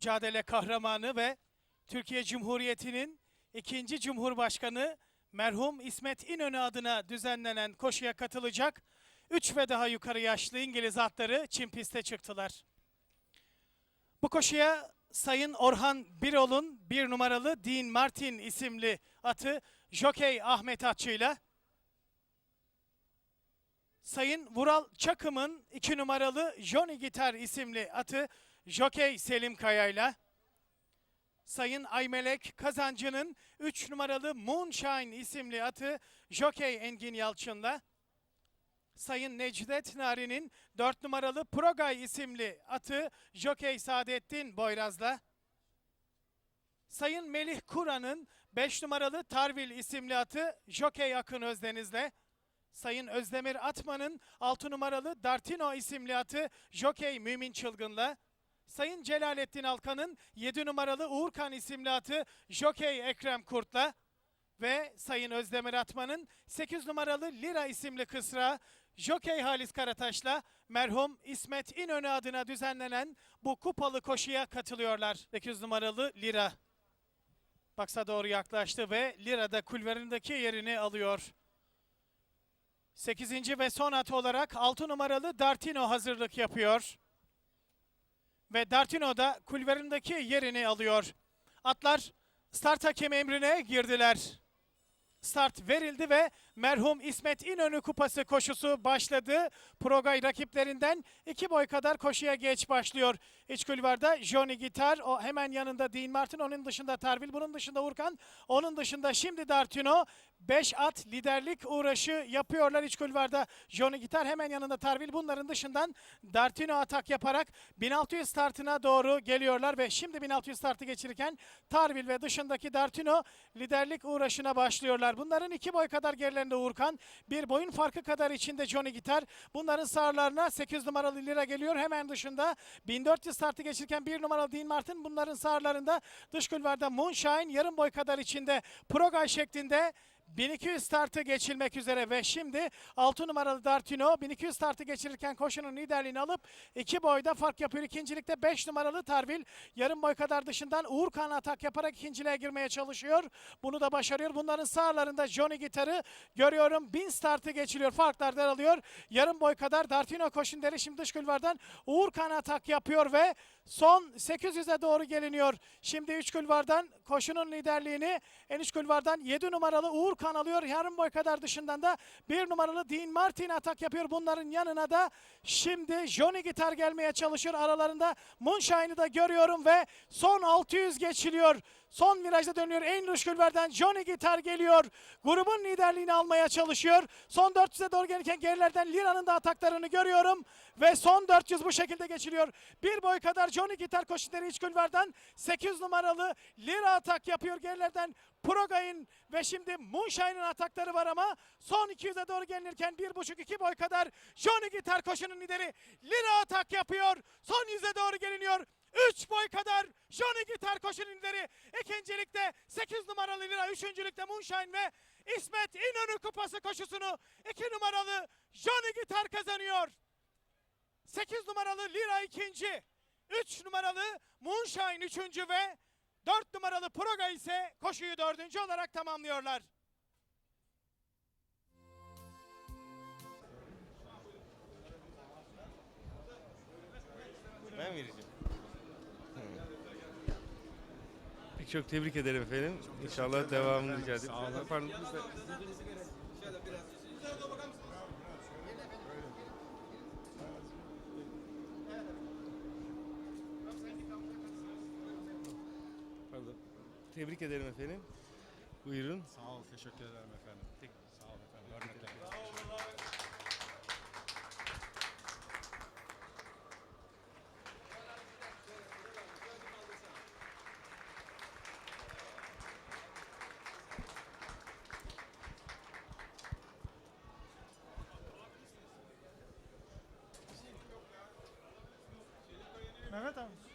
mücadele kahramanı ve Türkiye Cumhuriyeti'nin ikinci Cumhurbaşkanı merhum İsmet İnönü adına düzenlenen koşuya katılacak 3 ve daha yukarı yaşlı İngiliz atları çim piste çıktılar. Bu koşuya Sayın Orhan Birol'un bir numaralı Dean Martin isimli atı Jokey Ahmet Atçı'yla Sayın Vural Çakım'ın iki numaralı Johnny Gitar isimli atı Jokey Selim Kaya'yla Sayın Aymelek Kazancı'nın 3 numaralı Moonshine isimli atı Jokey Engin Yalçın'la Sayın Necdet Nari'nin 4 numaralı Progay isimli atı Jokey Saadettin Boyraz'la Sayın Melih Kura'nın 5 numaralı Tarvil isimli atı Jokey Akın Özdeniz'le Sayın Özdemir Atman'ın 6 numaralı Dartino isimli atı Jokey Mümin Çılgın'la Sayın Celalettin Alkan'ın 7 numaralı Uğurkan isimli atı Jokey Ekrem Kurt'la ve Sayın Özdemir Atman'ın 8 numaralı Lira isimli kısra Jokey Halis Karataş'la merhum İsmet İnönü adına düzenlenen bu kupalı koşuya katılıyorlar. 8 numaralı Lira baksa doğru yaklaştı ve Lira da kulvarındaki yerini alıyor. 8. ve son at olarak 6 numaralı Dartino hazırlık yapıyor. Ve Dartino da kulvarındaki yerini alıyor. Atlar start hakem emrine girdiler. Start verildi ve merhum İsmet İnönü Kupası koşusu başladı. Progay rakiplerinden iki boy kadar koşuya geç başlıyor. İç kulvarda Johnny Gitar, o hemen yanında Dean Martin, onun dışında Tarvil, bunun dışında Urkan, onun dışında şimdi Dartino. 5 at liderlik uğraşı yapıyorlar iç kulvarda. Johnny Gitar hemen yanında Tarvil. Bunların dışından Dartino atak yaparak 1600 startına doğru geliyorlar ve şimdi 1600 startı geçirirken Tarvil ve dışındaki Dartino liderlik uğraşına başlıyorlar. Bunların iki boy kadar gerilerinde Uğurkan. Bir boyun farkı kadar içinde Johnny Gitar. Bunların sağlarına 8 numaralı Lira geliyor. Hemen dışında 1400 startı geçirirken bir numaralı Dean Martin. Bunların sağlarında dış kulvarda Moonshine yarım boy kadar içinde Progay şeklinde 1200 startı geçilmek üzere ve şimdi 6 numaralı Dartino 1200 startı geçirirken koşunun liderliğini alıp 2 boyda fark yapıyor. İkincilikte 5 numaralı Tarvil yarım boy kadar dışından Uğurkan atak yaparak ikinciliğe girmeye çalışıyor. Bunu da başarıyor. Bunların sağlarında Johnny Gitar'ı görüyorum. 1000 startı geçiliyor. Farklar daralıyor. Yarım boy kadar Dartino koşun deri şimdi dış kulvardan Uğurkan atak yapıyor ve son 800'e doğru geliniyor. Şimdi 3 kulvardan koşunun liderliğini en üst kulvardan 7 numaralı Uğurkan alıyor. Yarım boy kadar dışından da 1 numaralı Dean Martin atak yapıyor. Bunların yanına da şimdi Johnny Gitar gelmeye çalışıyor. Aralarında Moonshine'ı da görüyorum ve son 600 geçiliyor. Son virajda dönüyor. En dış kulvardan Johnny Gitar geliyor. Grubun liderliğini almaya çalışıyor. Son 400'e doğru gelirken gerilerden Lira'nın da ataklarını görüyorum. Ve son 400 bu şekilde geçiliyor. Bir boy kadar Johnny Gitar koşuları iç kulvardan 8 numaralı Lira atak yapıyor. Gerilerden Progay'ın ve şimdi Moonshine'ın atakları var ama son 200'e doğru gelinirken 1,5-2 boy kadar Johnny Gitar koşunun lideri Lira atak yapıyor. Son 100'e doğru geliniyor. 3 boy kadar Johnny Gitar koşunun lideri. İkincilikte 8 numaralı Lira, üçüncülükte Moonshine ve İsmet İnönü Kupası koşusunu 2 numaralı Johnny Gitar kazanıyor. 8 numaralı Lira ikinci. 3 numaralı Moonshine üçüncü ve 4 numaralı Proga ise koşuyu dördüncü olarak tamamlıyorlar. Çok tebrik ederim efendim. İnşallah devamını rica ederim. Sağ olun. Pardon. Pardon. Tebrik ederim efendim. Buyurun. Sağ ol, teşekkür ederim efendim. Sağ ol efendim. Hürmetler. Mehmet abi.